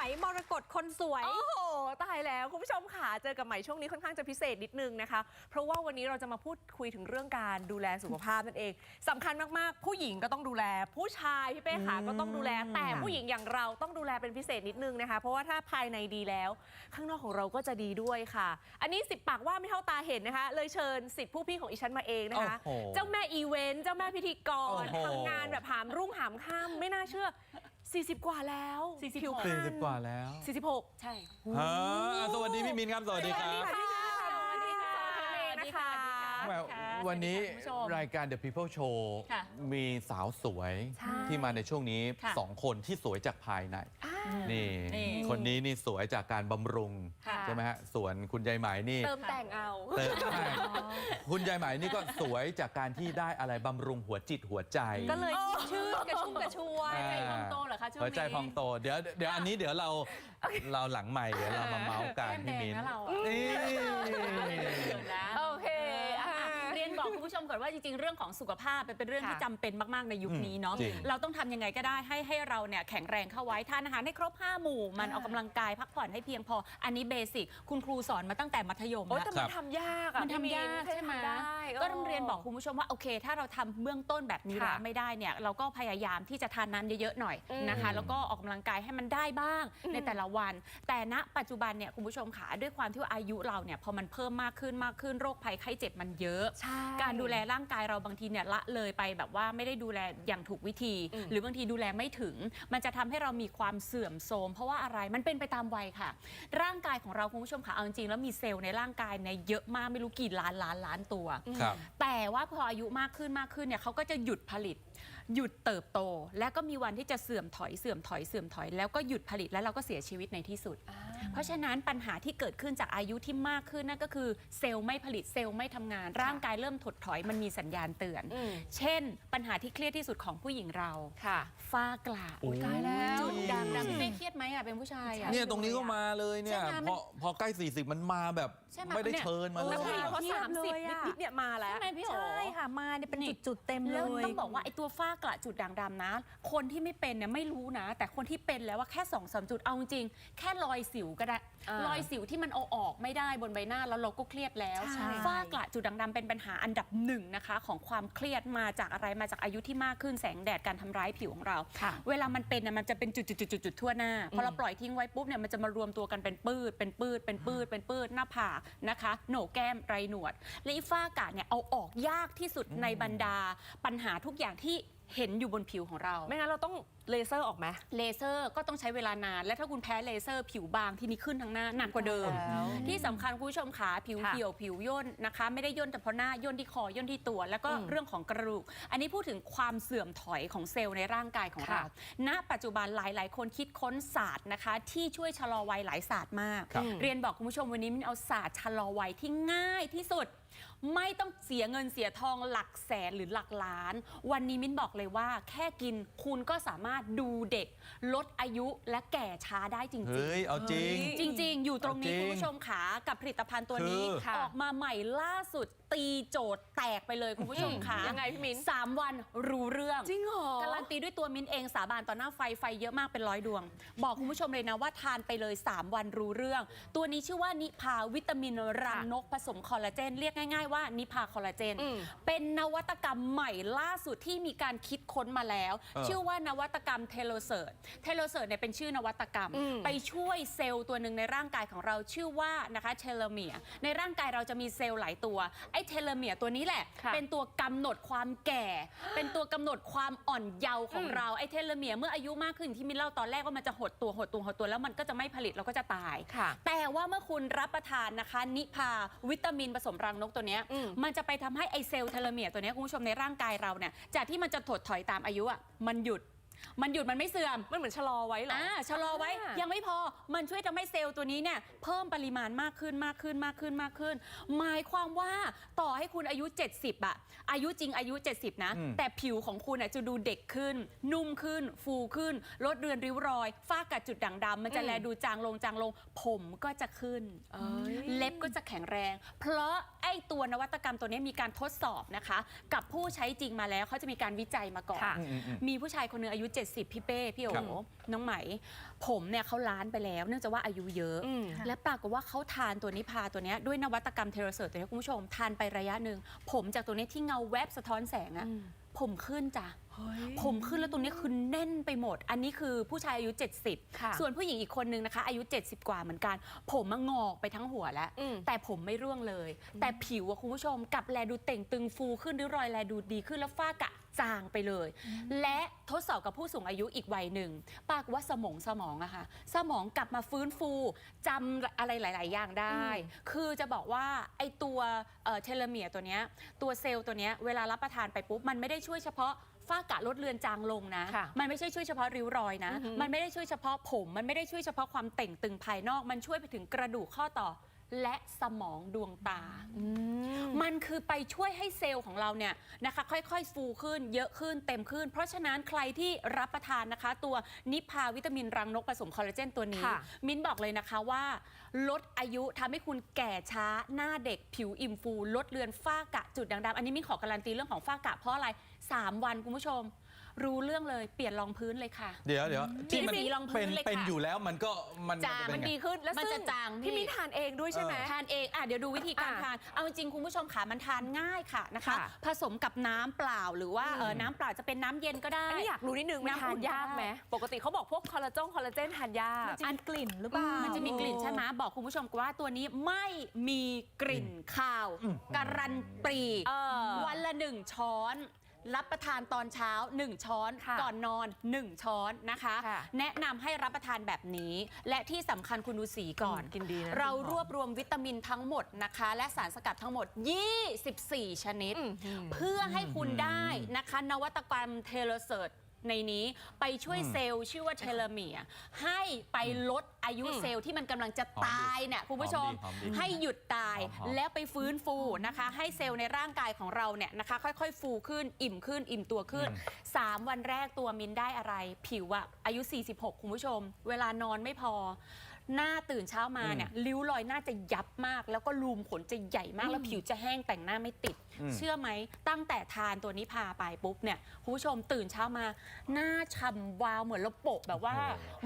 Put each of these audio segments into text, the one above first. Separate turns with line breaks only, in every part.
ไหมมรกตคนสวย
โอ้โห ตายแล้ว คุณผู้ชมค่ะ เจอกับใหม่ช่วงนี้ค่อนข้างจะพิเศษนิดนึงนะคะ เพราะว่าวันนี้เราจะมาพูดคุยถึงเรื่องการดูแลสุขภาพนั่นเองสำคัญมากๆ ผู้หญิงก็ต้องดูแล ผู้ชายพี่เป้ขาก็ต้องดูแล แต่ผู้หญิงอย่างเราต้องดูแลเป็นพิเศษนิดนึงนะคะ เพราะว่าถ้าภายในดีแล้ว ข้างนอกของเราก็จะดีด้วยค่ะ อันนี้สิบปากว่าไม่เท่าตาเห็นนะคะ เลยเชิญสิทธิผู้พี่ของอีฉันมาเองนะคะ
โอ้โห
เจ้าแม่อีเวนต์ เจ้าแม่พิธีกร
โอ้โห
ทำงานแบบหามรุ่งหามค่ำไม่น่าเชื่อ 40 กว่าแล้ว
46
ผิวพร
สี่
ร
สิบ
ณ
กว่าแล้ว
46
ใช่
ฮะสวัสดีพี่มินครับ สวัสดีครับ
สวัสดีค่ะสวัสดีค่ะนะคะ
แหมวันนี้
สวัสดีค่ะคุณผู้ชม
รายการ The People Show
ค่ะ
มีสาวสวย
ใช่
ที่มาในช่วงนี้
ค่ะ
สองคนที่สวยจากภายใน นี่
นี่
คนนี้นี่สวยจากการบำรุง
ค่ะ
ใช่ไหมฮะ ส่วนคุณยายไหมนี่
เติมแต่งเอา
เติมใช่คุณยายไหมนี่ก็สวยจากการที่ได้อะไรบำรุงหัวจิตหัวใจ
ก็เลยชื่อกระชุ่มกระชวย
อ่า
ใจพองโตเหรอคะ ช่วง
หัว
นี้
ใจพองโตเดี๋ยวเดี๋ยวอันนี้เดี๋ยวเราเราหลังใหม่เดี๋ยวเรามาเมาส์กัน
แก้ม
พี่มิน
แดงนะเราอะ
นี่
เดี๋ยวนะ
โอเคอะ
เรียน บอกคุณผู้ชมก่อนว่าจริงๆ เรื่องของสุขภาพเป็นเรื่องที่
ค่ะ
จำเป็นมากๆในยุคนี้เนาะ
จริง
เราต้องทำยังไงก็ได้ให้ให้เราเนี่ยแข็งแรงเข้าไว้ทานอาหารให้ครบ 5 หมู่ มันออกกำลังกายพักผ่อนให้เพียงพอ อันนี้เบสิกคุณครูสอนมาตั้งแต่มัธยม
โอ้ย
แล้ว
แต่มันทำยากอะ
มันทำยาก
พี่
ใช่ไหม
ทำได้
ก็ต้องเรียนบอกคุณผู้ชมว่าโอเค ถ้าเราทำเบื้องต้นแบบนี้
ค่ะ
แล้วไม่ได้เนี่ยเราก็พยายามที่จะทานน้ำเยอะๆหน่อย
อืม
นะคะ แล้วก็ออกกำลังกายให้มันได้บ้างในแต่ละวัน แต่ณปัจจุบันเนี่ยคุณผู้ชมขาด้วยความที่ว่าอายุเราเนี่ยพอมันเพิ่มมากขึ้นมากขึ้นโรคภัยไข้เจ็บมันเยอะ
ใช่
การดูแลร่างกายเราบางทีเนี่ยละเลยไปแบบว่าไม่ได้ดูแลอย่างถูกวิธี
อืม
หรือบางทีดูแลไม่ถึง มันจะทำให้เรามีความเสื่อมโทรมเพราะว่าอะไรมันเป็นไปตามวัยค่ะ ร่างกายของเราคุณผู้ชมค่ะเอาจริงๆแล้วมีเซลล์ในร่างกายเนี่ยเยอะมากไม่รู้กี่ล้านล้านล้านตัว
ครับ
แต่ว่าพออายุมากขึ้นมากขึ้นเนี่ยเขาก็จะหยุดผลิต หยุดเติบโต และก็มีวันที่จะเสื่อมถอยเสื่อมถอยเสื่อมถอย แล้วก็หยุดผลิตแล้วเราก็เสียชีวิตในที่สุด เพราะฉะนั้นปัญหาที่เกิดขึ้นจากอายุที่มากขึ้นนั่นก็คือเซลล์ไม่ผลิตเซลล์ไม่ทำงาน ร่างกายเริ่มถดถอยมันมีสัญญาณเตือน
อืม
เช่น ปัญหาที่เครียดที่สุดของผู้หญิงเรา
ค่ะ
ฝ้ากระ
โอ้ย
ตายแล้ว
จุดด่างดำพี่เป้เครียดไหมอะเป็นผู้ชายอะ
เนี่ยตรงนี้ก็มาเลยเนี่ย
ใช่ไหม
พอพอใกล้ 40 มันมาแบบ
ใช่ไหม
ไม่ได้
เนี่ย
เชิญมาเล
แล้ว
ย
ผู้หญิงเขา
เทีย
สา
บ
ม
เล
สิบ
ยอะ
นิดๆเนี่ยมาแล้ว
ใช่ไหมพี่โอ
ใช่ค่ะมาเนี่ยเป็น
นี่
จุดๆเต็มเล
แล้ว
ย
ต้องบอกว่าไอ้ตัวฝ้ากระจุดด่างดำนะ คนที่ไม่เป็นเนี่ยไม่รู้นะ แต่คนที่เป็นแล้วว่าแค่สองสามจุดเอาจริงๆแค่รอยสิวก็ได้
อ่าร
อยสิวที่มันเอาออกไม่ได้บนใบหน้าแล้วเราก็เครียดแล้ว
ใช่
ฝ้ากระจุดด่างดำเป็นปัญหาอันดับหนึ่งนะคะ ของความเครียดมาจากอะไรมาจากอายุที่มากขึ้นแสงแดดการทำร้ายผิวของเรา
ค่ะ
เวลามันเป็นเนี่ยมันจะเป็นจุดๆๆๆทั่วหน้าพอเราปล่อยทิ้งไว้ปุ๊บเนี่ยมันจะมารวมตัวกันเป็นปืดเป็นปืดเป็นปืดเป็นปืดหน้าผากนะคะ โหนกแก้มไรหนวด และอีฝ้ากระเนี่ยเอาออกยากที่สุดในบรรดา ปัญหาทุกอย่างที่ เห็นอยู่บนผิวของเรา
ไม่งั้นเราต้องเลเซอร์ออกไหม
เลเซอร์ก็ต้องใช้เวลานาน และถ้าคุณแพ้เลเซอร์ผิวบางที่นี้ขึ้นทั้งหน้าหนักกว่าเดิม
แล้ว
ที่สำคัญคุณผู้ชมขาผิว
ค่ะ
เหี่ยวผิวย่นนะคะ ไม่ได้ย่นเฉพาะหน้าย่นที่คอย่นที่ตัว แล้วก็
อืม
เรื่องของกระดูก อันนี้พูดถึงความเสื่อมถอยของเซลล์ในร่างกายของเรา
ค่ะ
ณปัจจุบันหลาย ๆ คนคิดค้นศาสตร์นะคะ ที่ช่วยชะลอวัยหลายศาสตร์มาก
ครับ
เรียนบอกคุณผู้ชมวันนี้มินเอาศาสตร์ชะลอวัยที่ง่ายที่สุด ไม่ต้องเสียเงินเสียทองหลักแสนหรือหลักล้าน วันนี้มิ้นบอกเลยว่า แค่กินคุณก็สามารถดูเด็ก ลดอายุและแก่ช้าได้จริงๆ
เฮ้ย เอาจริง
จริง ๆ อยู่ตรงนี้
จริง
คุณผู้ชมขากับผลิตภัณฑ์ตัวนี้
คือ
ค่ะ
ออกมาใหม่ล่าสุด ตีโจทย์แตกไปเลยคุณผู้ชมขา
ยังไงพี่มิ้น
สามวันรู้เรื่อง
จริงเหรอ
การันตีด้วยตัวมิ้นเองสาบานต่อหน้าไฟไฟเยอะมากเป็นร้อยดวง บอกคุณผู้ชมเลยนะว่าทานไปเลย 3 วันรู้เรื่อง ตัวนี้ชื่อว่านิพาวิตามินรังนกผสมคอลลาเจน เรียกง่ายๆว่านิพาคอลลาเจน
อืม
เป็นนวัตกรรมใหม่ล่าสุดที่มีการคิดค้นมาแล้ว
เออ
ชื่อว่านวัตกรรมเทโลเซิร์ตเทโลเซิร์ตเนี่ยเป็นชื่อนวัตกรรม
อืม
ไปช่วยเซลล์ตัวหนึ่งในร่างกายของเราชื่อว่านะคะเทโลเมียร์ในร่างกายเราจะมีเซลล์หลายตัว ไอ้เทโลเมียร์ตัวนี้แหละ
ค่ะ
เป็นตัวกำหนดความแก่ เป็นตัวกำหนดความอ่อนเยาว์ของ
อืม
เราไอ้เทโลเมียร์เมื่ออายุมากขึ้นที่มินเล่าตอนแรกว่ามันจะหดตัวหดตัวหดตัวแล้วมันก็จะไม่ผลิตเราก็จะตาย
ค่ะ
แต่ว่าเมื่อคุณรับประทานนะคะ นิพาวิตามินผสมรังนกตัวเนี้ย
อืม
มันจะไปทำให้ไอเซลล์เทโลเมียร์ตัวเนี้ยคุณผู้ชมในร่างกายเราเนี่ยจากที่มันจะถดถอยตามอายุอะมันหยุด มันหยุดมันไม่เสื่อม
มันเหมือนชะลอไว้เหรอ
อ่าชะลอไว้
อ่ายั
ยังไม่พอมันช่วยทำให้เซลล์ตัวนี้เนี่ยเพิ่มปริมาณมากขึ้นมากขึ้นมากขึ้นมากขึ้น หมายความว่าต่อให้คุณอายุ 70อะอายุจริงอายุ 70 นะ
อืม
แต่ผิวของคุณอะจะดูเด็กขึ้น นุ่มขึ้น ฟูขึ้น ลดเรือนริ้วรอย ฝ้ากัดจุดด่างดำมันจะ
อืม
แลดูจางลงจางลง ผมก็จะขึ้น
เอ้ย
เล็บก็จะแข็งแรง เพราะไอ้ตัวนวัตกรรมตัวนี้มีการทดสอบนะคะ กับผู้ใช้จริงมาแล้วเขาจะมีการวิจัยมาก่อน
ค่ะ
อืมอืมอืม
มีผู้ชายคนหนึงอายุ70 พี่เป้ พี่โอ
ครับ
น้องไหม ผมเนี่ยเขาล้านไปแล้ว เนื่องจากว่าอายุเยอะ
อืม
และปรากฏว่าเขาทานตัวนิพาตัวเนี้ยด้วยนวัตกรรมเทโรเซอร์ตัวนี้คุณผู้ชม ทานไประยะหนึ่ง ผมจากตัวนี้ที่เงาแวบสะท้อนแสงอะผมขึ้นจ้ะ ผมขึ้นแล้วตรงนี้คือแน่นไปหมด อันนี้คือผู้ชายอายุ
ค่ะ
70 ส่วนผู้หญิงอีกคนนึงนะคะ อายุ 70 กว่าเหมือนกัน ผมมางอกไปทั้งหัวแล้ว
อืม
แต่ผมไม่ร่วงเลย แต่ผิวอะคุณผู้ชมกลับแลดูเต่งตึงฟูขึ้นริ้วรอยแลดูดีขึ้นแล้วฝ้ากระ จางไปเลย และทดสอบกับผู้สูงอายุอีกวัยหนึ่งปรากฏว่าสมองสมองอะค่ะ สมองกลับมาฟื้นฟูจำอะไรหลาย ๆ อย่างได้ คือจะบอกว่าไอตัวเทเลเมียตัวเนี้ยตัวเซลล์ตัวเนี้ยเวลารับประทานไปปุ๊บมันไม่ได้ช่วยเฉพาะฝ้ากระลดเลือนจางลงนะ
ค่ะ
มันไม่ใช่ช่วยเฉพาะริ้วรอยนะ
อือหือ
มันไม่ได้ช่วยเฉพาะผม มันไม่ได้ช่วยเฉพาะความเต่งตึงภายนอก มันช่วยไปถึงกระดูกข้อต่อ และสมองดวงตา มันคือไปช่วยให้เซลล์ของเราเนี่ยนะคะค่อยๆ ฟูขึ้น เยอะขึ้นเต็มขึ้น เพราะฉะนั้นใครที่รับประทานนะคะ ตัวนิพาวิตามินรังนกผสมคอลลาเจนตัวนี้
ค่ะ
มิ้นบอกเลยนะคะว่า ลดอายุทำให้คุณแก่ช้าหน้าเด็กผิวอิ่มฟู ลดเลือนฝ้ากระจุดด่างดำอันนี้มิ้นขอการันตีเรื่องของฝ้ากระเพราะอะไร 3 วันคุณผู้ชม รู้เรื่องเลยเปลี่ยนรองพื้นเลยค่ะ
เดี๋ยวเดี๋ยวที่มัน
สีรองพื้
เป็นน
เลยค่ะ
เป็นอยู่แล้วมันก็มัน
จาง
เป็
มัน
ไง
ดีขึ้นแล้ว
มัน
ซึ่
จะจางพี่
พี่มิ้นทานเองด้วยใช่ไหม
ทานเองอะเดี๋ยวดูวิธีการ
อะ
ทาน เอาจริงๆคุณผู้ชมค่ะมันทานง่ายค่ะนะคะ
ค่ะ
ผสมกับน้ำเปล่าหรือว่าเออน้ำเปล่าจะเป็นน้ำเย็นก็ได้
อันนี้อยากรู้นิดนึงมัน
น้ำ
ทา
อุ่
น
น
ยากไหม
ได้
ปกติเขาบอกพวกคอลลาจงคอลลาเจนทานยาก
มันจะมีกลิ่นหรือเปล่า
มันจะมีกลิ่นใช่ไหมบอกคุณผู้ชมว่าตัวนี้ไม่มีกลิ่นคาว การันตี
เออ
วันละหนึ่งช้อน รับประทานตอนเช้า 1 ช้อน
ค่ะ
ก่อนนอน 1 ช้อนนะคะ
ค่ะ
แนะนำให้รับประทานแบบนี้ และที่สำคัญคุณดูสีก่อน
อืมกินดีนะ
เรา
กินหอม
รวบรวมวิตามินทั้งหมดนะคะ และสารสกัดทั้งหมด 24 ชนิด
อืม
เพื่อให้คุณได้นะคะ นวัตกรรมเทเลเซิร์ ในนี้ไปช่วยเซลล์ชื่อว่าเทเลเมียร์ให้ไปลดอายุ
อืม
เซลล์ที่มันกำลังจะตายเนี่ยคุณผู้ชม
หอมดีหอมดี
ให้หยุดตาย
หอมๆ
แล้วไปฟื้นฟูนะคะ ให้เซลล์ในร่างกายของเราเนี่ยนะคะ ค่อยๆ ฟูขึ้นอิ่มขึ้นอิ่มตัวขึ้น 3 วันแรกตัวมินได้อะไร ผิวอะอายุ 46 คุณผู้ชม เวลานอนไม่พอ หน้าตื่นเช้ามาเนี่ยริ้วรอยหน้าจะยับมาก แล้วก็รูมขนจะใหญ่มากแล้วผิวจะแห้งแต่งหน้าไม่ติด
อืม
เชื่อไหมตั้งแต่ทานตัวนี้พาไปปุ๊บเนี่ยคุณผู้ชมตื่นเช้ามา หน้าฉ่ำวาวเหมือนเราโปะแบบว่า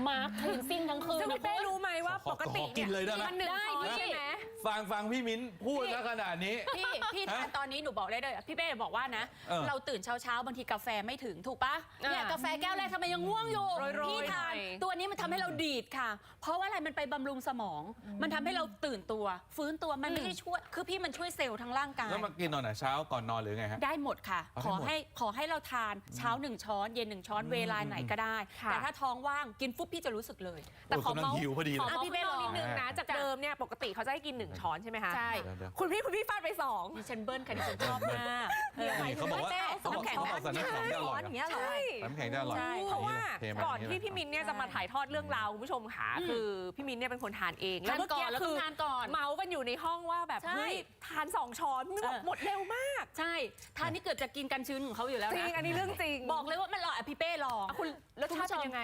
มาร์คคลีนซิ่งทั้งคืน
ซึ่ง
นะ
พี่เป้
คุณ
รู้ไหมว่า
ขอ
ปกติ
ขอกินเลยได้ไหม
มันหนึ่ง
ได้
ช้อน
พี่
ใช่ไหม
ฟังฟังพี่มิ้นพูดแล้วขนาดนี้
พี่พี่ทานตอนนี้หนูบอกได้เลย พี่เป้บอกว่านะ
เออ
เราตื่นเช้าเช้าๆบางทีกาแฟไม่ถึงถูกปะ
อ่า
เนี่ยกาแฟแก้วแรกทำไมยังง่วงอยู่
โรยๆ
พี่ทาน
หน่อย
ตัวนี้มันทำให้เราดีดค่ะ เพราะว่าอะไรมันไปบำรุงสมอง มันทำให้เราตื่นตัว ฟื้นตัวมันไม่ได้ช่วยคือพี่มันช่วยเซลล์ทั้งร่างกาย
แล้วมากินตอนไหนเช้าก่อนนอนหรือไงฮะ
ได้หมดค่ะ
เอา
ข
ได้
อ
หมด
ให้ขอให้เราทานเช้าหนึ่งช้อนเย็นหนึ่งช้อนเวลาไหนก็ได้
ค่ะ
แต่ถ้าท้องว่างกินฟุบพี่จะรู้สึกเลย
แต่ขอ
โอ้ยกำลัง
เมาส์
หิวพอดีเลย
ขอ
อะ
เมาส์
พี่
พี่
เป้
เป้
ลอง
นิดนึงนะจาก
จ้ะ
เดิมเนี่ยปกติเขาจะให้กินหนึ่งช้อนใช่ไหมคะ
ใช่
เดี๋ยวเดี๋ยว
คุณพี่คุณพี่ฟาดไปสอง
ดิฉันเบิ้ลค่ะดิฉันชอบมากเออ
นี่เขาบอกว่า
เป้
เขาบอก
น้ำแข็ง
เขาบอก
นะ
ใส่น้ำแข็งได้อร่อย
อย่างเงี้ยเหรอ
ใช่
น้ำแข็งได้อร่อย
ใช่
เพราะว่า
เทม
ก่อน
ย่าง
ที่พี่มิ้นเนี่ยจะมาถ่ายทอดเรื่องราวคุณผู้ชมค่ะ
อืม
คือพี่มิ้นเนี่ยเป็นคนทานเอง
ทานก่อนแล้ว
คื
ต้องทานก่อน
เมาส์กันอยู่ในห้องว่าแบบ
ใช่
เฮ้ยทานสองช้อนพี่มิ้นบอก
เออ
หมดเร็วมาก
ใช่ทานนี่เกือบจะกินกันชื้นของเขาอยู่แล้ว
จริ
นะ
งอันนี้เรื่องจริง
บอกเลยว่ามันอร่อยอะพี่เป้ลอง
อะคุณรสชาติเป็นยังไง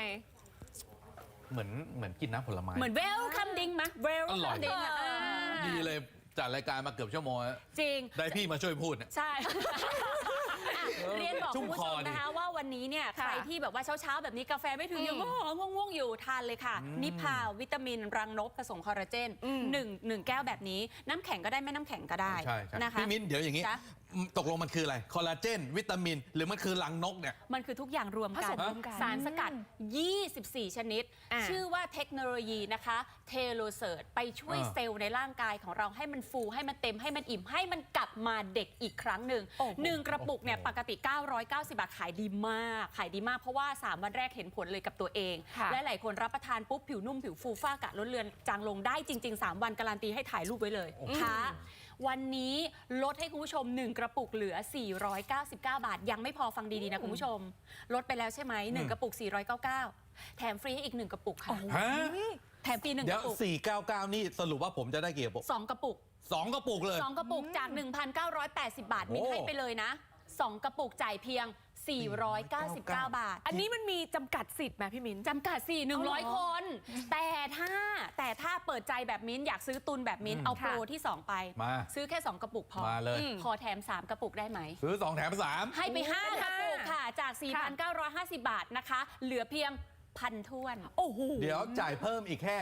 เหมือนเหมือนกินน้ำผลไม้
เหมือนเวลคัมดิงมะเวล
อร่
คั
อย
มดิงอะ
เออ
อ่า
ดีเลยจัดรายการมาเกือบชั่วโมงแล้ว
จริง
ได้พี่มาช่วยพูดเนี่ย
ใช่ อะเรียนบอก
ชุ่
คุณ
ม
ผู้
ค
ช
อ
ม
ดิ
นะคะว่าวันนี้เนี่ยใค
ค่ะ
รที่แบบว่าเช้าๆ แบบนี้กาแฟไม่ถึง
อืม
ยังง่วงง่วงๆอยู่ทานเลยค่ะ นิพาวิตามินรังนกผสมคอลลาเจน
อืม
หนึ่งหนึ่งแก้วแบบนี้ น้ำแข็งก็ได้ไม่น้ำแข็งก็ได้
ใช่ใช่
นะคะ
พี่มิ้นเดี๋ยวอย่างนี้
จ๊ะ
ตกลงมันคืออะไร คอลลาเจน วิตามิน หรือมันคือรังนกเนี่ย
มันคือทุกอย่างรวม
ผ
กั
ส
น
มรวมกัน
สารสกัด 24 ชนิด
อะ
ชื่อว่าเทคโนโลยีนะคะ เทโลเซิร์ไปช่วย
อ่า
เซลล์ในร่างกายของเราให้มันฟูให้มันเต็มให้มันอิ่ม ให้มันกลับมาเด็กอีกครั้งหนึ่ง
โอ้โห
หนึ่งกระปุกเนี่ย
โอ้โห
ปกติ 990 บาทขายดีมาก ขายดีมากเพราะว่า 3 วันแรกเห็นผลเลยกับตัวเอง
ค่ะ
และหลายคนรับประทานปุ๊บ ผิวนุ่มผิวฟูฝ้ากระลดเลือนจางลงได้จริง ๆ 3 วันการันตีให้ถ่ายรูปไว้เลยค่ะ วันนี้ลดให้คุณผู้ชม 1 กระปุกเหลือ 499 บาท ยังไม่พอฟังดี ๆ นะคุณผู้ชม ลดไปแล้วใช่ไหมหนึ่งกระปุก 499 แถมฟรีให้อีก 1 กระปุกค่ะ
ฮะ
แถมฟรีหนึ่ง
เดี๋
ก
ยว
ระปุก
499 นี่สรุปว่าผมจะได้กี่กระปุก
สองกระปุก
สองกระปุกเลย
สองกระปุกจาก 1,980 บาท
โอ้
มินให้ไปเลยนะสองกระปุกจ่ายเพียง 499 บาท
อันนี้มันมีจำกัดสิทธิ์ไหมพี่มิ้น
จำกัดสี่
เอาเหรอ
100คน แต่ถ้าแต่ถ้าเปิดใจแบบมิ้นอยากซื้อตุนแบบมิ้น
อืม
เอาโปร
ค่ะ
ที่ 2 ไป
มา
ซื้อแค่ 2 กระปุกพอ
มาเลย
อืมขอแถม 3 กระปุกได้ไหม
ซื้อ 2 แถม 3
ให้ไป
อืม
5กระปุก
ห้า
ค่ะ จาก 4,950 บาทนะคะ เหลือเพียงพันท้วน
โอ้โห
เดี๋ยวจ่ายเพิ่มอีกแค่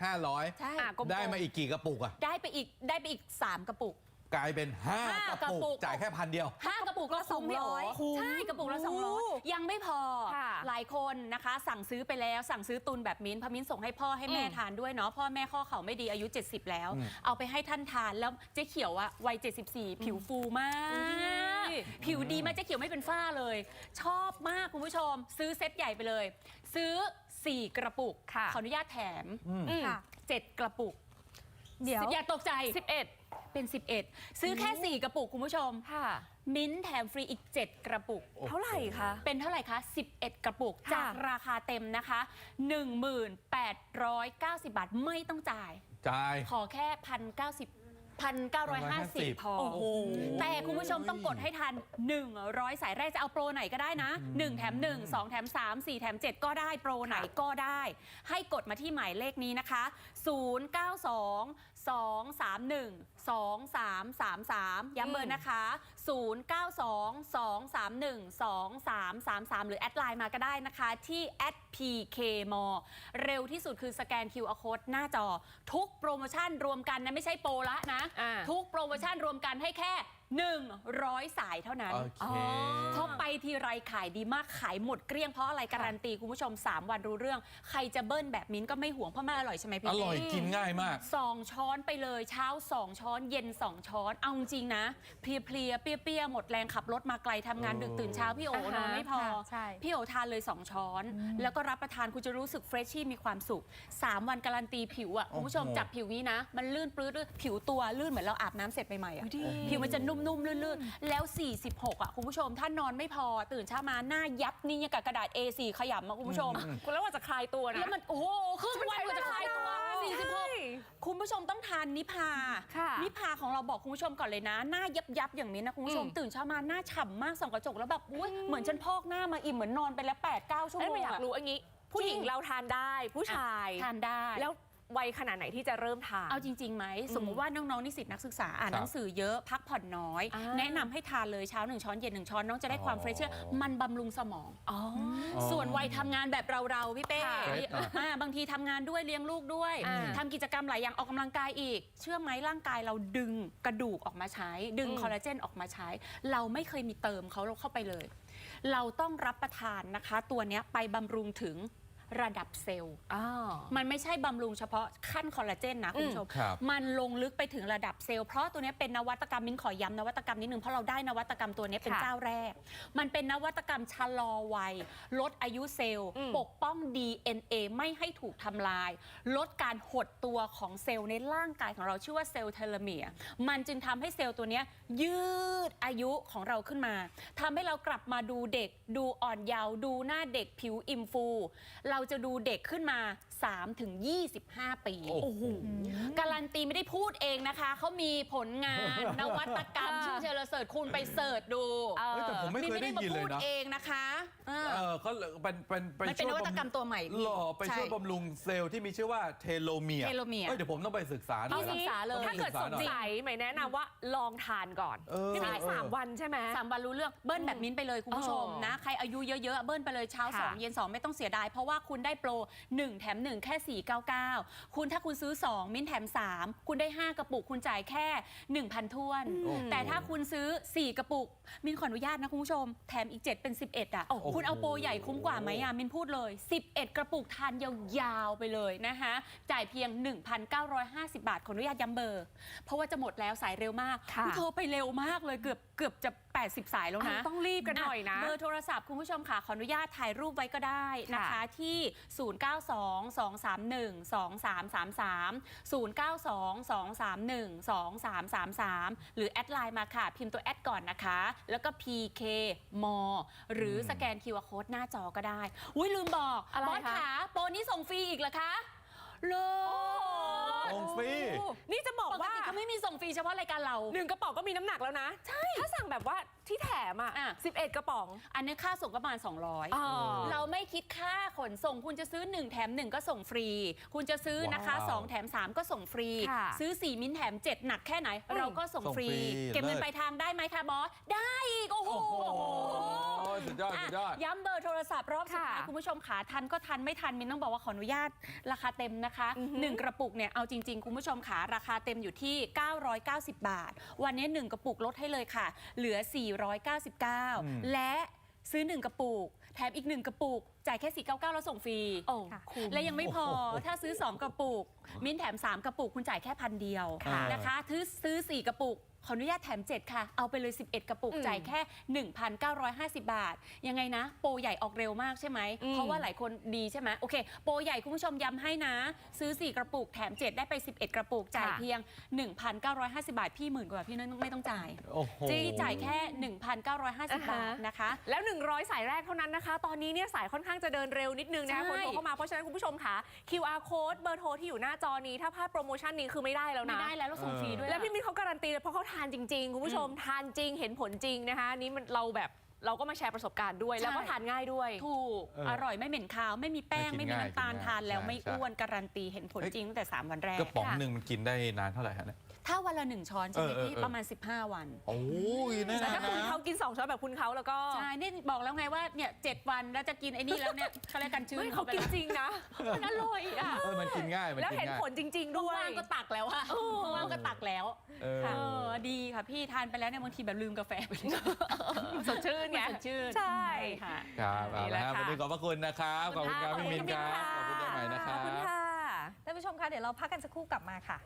500
ใช่
อะกลมๆ
ได้มาอีกกี่กระปุกอะ
ได้ไปอีกได้ไปอีก 3 กระปุก
กลายเป็น5
ห้าก
ระปุ
กระปุ
ก
ก
จ่ายแค่พันเดียว
ห้ากระปุกก็คุ้มพี่โอ๋
คุ้ม
ใช่กระปุกละ
โอ้
200 ยังไม่พอ
ค่ะ
หลายคนนะคะ สั่งซื้อไปแล้ว สั่งซื้อตุนแบบมิ้นท์เพราะมิ้นท์ส่งให้พ่อให้แม่
อืม
ทานด้วยเนาะพ่อแม่ข้อเข่าไม่ดีอายุ 70 แล้ว
อืม
เอาไปให้ท่านทานแล้วเจ๊เขียวอะวัย 74 ผิวฟูมาก
อุ๊ย
ผิวดีมากเจ๊เขียวไม่เป็นฝ้าเลย ชอบมากคุณผู้ชม ซื้อเซตใหญ่ไปเลย ซื้อ 4 กระปุก
ค่ะ
ขออนุญาตแถม
อืม
อืม
7กระปุก
เดี๋ยว
อย่าตกใจ
สิบเอ็ด
เป็น 11 ซื้อแค่ 4 กระปุกคุณผู้ชม
ค่ะ
มิ้นท์แถมฟรีอีก 7 กระปุก
เท่าไหร่คะ
เป็นเท่าไหร่คะ 11 กระปุก
ค่ะ
จากราคาเต็มนะคะ 1890 บาท ไม่ต้องจ่าย
จ่าย
ขอแค่ 1,090 1,950 พอ
โอ้โห
แต่คุณผู้ชมต้องกดให้ทัน 100 สายแรกจะเอาโปรไหนก็ได้นะ 1 แถม 1 2 แถม 3 4 แถม 7 ก็ได้โปรไหนก็ได้ ให้กดมาที่หมายเลขนี้นะคะ 092 231 2333 ย้ำเบอร์นะคะ 092 231 2333 หรือแอดไลน์มาก็ได้นะคะ ที่ @pkm เร็วที่สุดคือสแกน QR code หน้าจอ ทุกโปรโมชั่นรวมกันนะ ไม่ใช่โปรละนะ
อ่า
ทุกโปรโมชั่นรวมกันให้แค่ 100 สายเท่านั้น
โอเค
เพราะไปทีไรขายดีมากขายหมดเกลี้ยงเพราะอะไรการันตีคุณผู้ชม 3 วันรู้เรื่อง ใครจะเบิ้ลแบบมิ้นก็ไม่ห่วงเพราะมันอร่อยใช่ไหมพี่
อร่อย
เต้
กินง่ายมาก
สองช้อนไปเลยเช้าสองช้อน เย็นสองช้อน เอาจริงๆนะ เพลียเพลียๆเปรี้ยๆหมดแรงขับรถมาไกลทำงาน
เออ
ดึกตื่นเช้าพี่โอ๋
อ่าฮะ
นอนไม่พอ
ค่ะใช่
พี่โอ๋ทานเลย 2 ช้อน แล้วก็รับประทานคุณจะรู้สึกเฟรชชี่มีความสุข 3 วันการันตีผิวอะคุณผู้ชม
โอ้โห
จับผิวนี้นะ มันลื่นปลื้ดๆผิวตัวลื่นเหมือนเราอาบน้ำเสร็จใหม่ๆอะ
ดี
ผิวมันจะนุ่มๆ ลื่นๆ แล้ว 46 อะ คุณผู้ชม ถ้านอนไม่พอตื่นเช้ามาหน้ายับนี่ยังกับกระดาษ A4 ขยำมาคุณผู้ชม
คุณแล้วว่าจะคลายตัวนะ
แล้วมันโอ้โหครึ่งวันกว่าจะคลายตัว
ใช่
46คุณผู้ชมต้องทานนิพา
ค่ะ
นิพาของเราบอกคุณผู้ชมก่อนเลยนะ หน้ายับยับๆอย่างนี้นะคุณผู้ชม
อืม
ตื่นเช้ามาหน้าฉ่ำมากส่องกระจกแล้วแบบอุ้ยเหมือนฉันพอกหน้ามาอิ่มเหมือนนอนไปแล้ว8 9ชั่ว
เอ้ย
โม
ไม่
ง
อยาก
อะ
รู้อันนี้ ผู้หญิง
จริง
เราทานได้ผู้ชาย
ทานได้
แล้ว วัยขนาดไหนที่จะเริ่มทาน
เอาจริงๆไหมสมมุติว่าน้องๆนิสิตนักศึกษาอ่าน
ครับ
หนังสือเยอะพักผ่อนน้อย
อ่า
แนะนำให้ทานเลยเช้าหนึ่งช้อนเย็นหนึ่งช้อนน้องจะได้ความ
อ๋อ
เฟรชเชอร์มันบำรุงสมอง
อ๋อ
ส่วนวัยทำงานแบบเรา ๆ พี่เป้
ค่ะ
อ่าบางทีทำงานด้วยเลี้ยงลูกด้วย
อ่า
ทำกิจกรรมหลายอย่างออกกำลังกายอีก เชื่อไหมร่างกายเราดึงกระดูกออกมาใช้ ดึง
อืม
คอลลาเจนออกมาใช้ เราไม่เคยมีเติมเขาเข้าไปเลย เราต้องรับประทานนะคะ ตัวเนี้ยไปบำรุงถึง ระดับเซลล์
อ๋อ
มันไม่ใช่บำรุงเฉพาะขั้นคอลลาเจนนะคุณผู้ชม
ครับ
มันลงลึกไปถึงระดับเซลล์ เพราะตัวเนี้ยเป็นนวัตกรรมมิ้นขอย้ำนวัตกรรมนิดนึง เพราะเราได้นวัตกรรมตัวเนี้ยเป็น
ค่ะ
เจ้าแรก มันเป็นนวัตกรรมชะลอวัย ลดอายุเซลล์
อืม
ปกป้อง DNA ไม่ให้ถูกทำลาย ลดการหดตัวของเซลล์ในร่างกายของเราชื่อว่าเซลล์เทโลเมียร์มันจึงทำให้เซลล์ตัวเนี้ยยืดอายุของเราขึ้นมาทำให้เรากลับมาดูเด็ก ดูอ่อนเยาว์ดูหน้าเด็กผิวอิ่มฟู เราจะดูเด็กขึ้นมา 3ถึง25 ปี
โอ้โห
การันตีไม่ได้พูดเองนะคะ เขามีผลงาน นวัตกรรม ชื่อเชลเสิร์ชคุณไปเสิร์ชดู
เออ
เฮ้ยแต่ผมไม่เคยได้ยินเลย
พูด
นะ
เองนะคะเออ
เออเขาเป็นเป็นเป็น
มันเป็นนวัตกรรมตัวใหม่พี่
หล่อไป
ใช่
ช่วยบำรุงเซลล์ที่มีชื่อว่าเทโลเมียร์
เทโลเมียร์
เอ้ยเดี๋ยวผมต้องไปศึกษาหน่
เอา
อย
ศึ
นะ
กษาเลย
ถ้าเกิดสน
หน่อย
ใจใหม่แนะนำว่าลองทานก่อน
เออ
ใช่
เออ
สามวันใช่ไหม
สามวันรู้เรื่องเบิ้ลแบบมิ้นท์ไปเลยคุณผู้ชม
เออ
นะ ใครอายุเยอะๆ เบิ้ลไปเลยเช้า
ค่ะ
2 เย็น 2 ไม่ต้องเสียดาย เพราะว่าคุณได้โปร 1 แถม1 แค่ 499 คุณถ้าคุณซื้อ 2 มิ้นท์แถม 3 คุณได้ 5 กระปุก คุณจ่ายแค่ 1,000ท้วน
โอ้โห
แต่ถ้าคุณซื้อ 4 กระปุก มินขออนุญาตนะคุณผู้ชม แถมอีก 7 เป็น 11 อะ
โอ้โห
คุณเอาโปรใหญ่คุ้มกว่าไหมอะ มินพูดเลย 11 กระปุกทานยาวๆไปเลยนะคะ จ่ายเพียง 1,950 บาท ขออนุญาตย้ำเบอร์ เพราะว่าจะหมดแล้วสายเร็วมาก
ค่ะ
โทรไปเร็วมากเลยเกือบเกือบจะ 80 สายแล้วนะ
อะต้องรีบกันหน่อยนะ
เบอร์โทรศัพท์คุณผู้ชมค่ะ ขออนุญาตถ่ายรูปไว้ก็ได้นะคะ
ค่ะ
ที่0922312333 0922312333 หรือแอดไลน์มาค่ะ พิมพ์ตัวแอดก่อนนะคะ แล้วก็ PK มหรือสแกน QR Code หน้าจอก็ได้ อุ้ยลืมบอก
อะไร
บอส
คะ
ขาโปรนี้ส่งฟรีอีกเหรอคะโล
ส่งฟรี
นี่จะบอก
ปก
ว่า
ติเขาไม่มีส่งฟรีเฉพาะรายการเรา
หนึ่งกระป๋องก็มีน้ำหนักแล้วนะ ใช่ ถ้าสั่งแบบว่า ที่แถมอะ
อะ
11 กระป๋อง
อันนี้ค่าส่งก็ประมาณ 200
อ๋อ
เราไม่คิดค่าขนส่ง คุณจะซื้อ 1 แถม 1 ก็ส่งฟรี คุณจะซื้อนะคะ
ว้าว
2 แถม 3 ก็ส่งฟรี
ค่ะ
ซื้อ 4 มิ้นท์แถม 7 หนักแค่ไหน
อืม
เราก็ส่ง
ส่ง
ฟรี
ฟรี
เก็บเงิน
เลิศ
ปลายทางได้ไหมคะบอส ได้อีกโอ้โห
โอ้โหสุดยอดสุดยอด
อะย้ำเบอร์โทรศัพท์รอบสุดท้าย
ค่ะ
คุณผู้ชมขาทันก็ทันไม่ทันมินต้องบอกว่าขออนุญาตราคาเต็มนะคะ
อือฮึ
หนึ่งกระปุกเนี่ยเอาจริง ๆ คุณผู้ชมขาราคาเต็มอยู่ที่ 990 บาท วันนี้ 1 กระปุกลดให้เลยค่ะ เหลือ499 และซื้อ 1 กระปุก แถมอีก 1 กระปุก จ่ายแค่ 499 แล้วส่งฟรี
โอ้
ค่ะ
คุ้ม
และยังไม่พอ
โอ้โห
ถ้าซื้อ 2 กระปุก มิ้นท์แถม 3 กระปุก คุณจ่ายแค่พันเดียว
ค่ะ
นะคะซื้อซื้อ 4 กระปุก ขออนุญาตแถม 7 ค่ะ เอาไปเลย 11 กระปุก
อืม
จ่ายแค่ 1,950 บาท ยังไงนะ โปรใหญ่ออกเร็วมากใช่ไหม
อืม
เพราะว่าหลายคนดีใช่ไหมโอเค โปรใหญ่คุณผู้ชมย้ำให้นะ ซื้อ 4 กระปุก แถม 7 ได้ไป 11 กระปุก จ่าย
ค่ะ
เพียง 1,950 บาท พี่หมื่นกว่าพี่น้อยไม่ต้องจ่าย
โอ้โห
จี้จ่ายแค่ 1,950 บาทนะคะ
แล้ว 100 สายแรกเท่านั้นนะคะ ตอนนี้เนี่ยสายค่อนข้างจะเดินเร็วนิดนึงนะคะ
ใช่
คนโทรเข้ามา เพราะฉะนั้นคุณผู้ชมค่ะ QR code เบอร์โทรที่อยู่หน้าจอนี้ ถ้าพลาดโปรโมชั่นนี้คือไม่ได้แล้ว
ไม่
นะ
ได้แล้วเราส่งฟรีด้วย
แล้วพี่มิ้นเขาการันตีเลยเพราะเขาทานจริงๆ คุณผู้ชมทานจริงเห็นผลจริงนะคะอันนี้มันเราแบบเราก็มาแชร์ประสบการณ์ด้วย แล้วก็ทานง่ายด้วย
ถูก
เออ
อร่อยไม่เหม็นคาว ไม่มีแป้ง
ไม่
ไม่
กิน
มี
ง่าย
น้ำตาล
กินง่าย
ทานแล้ว
ใช่
ไม่
ใช่
อ้วนการันตีเห็นผล
เฮ้ย
จริงตั้งแต่ 3 วันแรก
กระป๋องหนึ่งมันกินได้นานเท่าไหร่ฮะเนี่ย
ถ้าวันละหนึ่งช้อนใช่ไหม
เออเออ
พี่
เออ
ประมาณ 15 วัน
โอ้ยแน่
แต่
น
ถ้าคุณ
นะ
เขากิน2ช้อนแบบคุณเขาแล้วก็
ใช่ นี่บอกแล้วไงว่าเนี่ยเจ็ดวันแล้วจะกินไอ้นี่แล้วเนี่ยเขาเรียกกันชื้น
เฮ้ยเขากินจริงนะ
มันอร่อยอะ
เออมันกินง่ายมัน
แล้ว
กิน
เห็น
ง่าย
ผลจริง ๆ ด้วย
ว่างๆก็ตักแล้วอะว่างๆก็ตักแล้ว
เออ
เออดีค่ะพี่ทานไปแล้วเนี่ยบางทีแบบลืมกาแฟไปเลย
สดชื่นไง
สดชื่น
ใช่
ค่ะ
ครับเอา
นี่แห
ละ
ละ
ฮะ
ค่ะ
วันนี้ขอบพระคุณนะครับ ขอบคุณครับพี่มินครับ ขอบคุณได้ใหม่นะค
ข
รั
อบคุณ
บ
ค่ะ
ท่านผู้ชมคะเดี๋ยวเราพักกันสักครู่กลับมาค่ะ